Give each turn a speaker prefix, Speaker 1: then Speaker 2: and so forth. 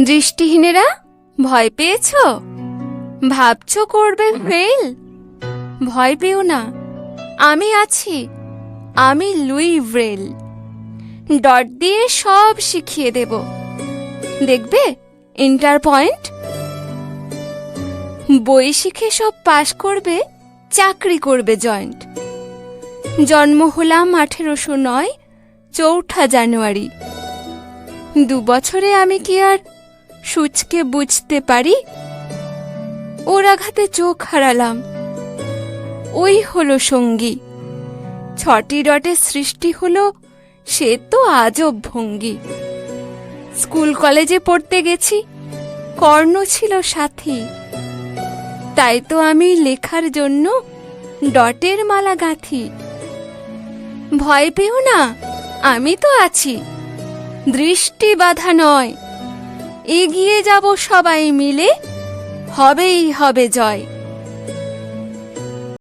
Speaker 1: দৃষ্টিহীনেরা, ভয় পেয়েছ? ভাবছ করবে ফেল ভয় পেও না। আমি আছি। আমি লুই ব্রেল ডট দিয়ে সব শিখিয়ে দেব। দেখবে? Inter point? বই শিখে সব পাশ করবে, চাকরি করবে জয়েন্ট। জন্ম হলাম আঠেরোশো নয়, চৌঠা জানুয়ারি। দু বছরে আমি কি আর সূচকে বুঝতে পারি? ওর আঘাতে চোখ হারালাম। ওই হলো সঙ্গী। ছটি ডটের সৃষ্টি হলো, সে তো আজব ভঙ্গি। স্কুল কলেজে পড়তে গেছি, কর্ণ ছিল সাথী। তাই তো আমি লেখার জন্য ডটের মালা গাঁথি। ভয় পেও না, আমি তো আছি। দৃষ্টি বাধা নয়। এগিয়ে যাব সবাই মিলে। হবেই হবে জয়।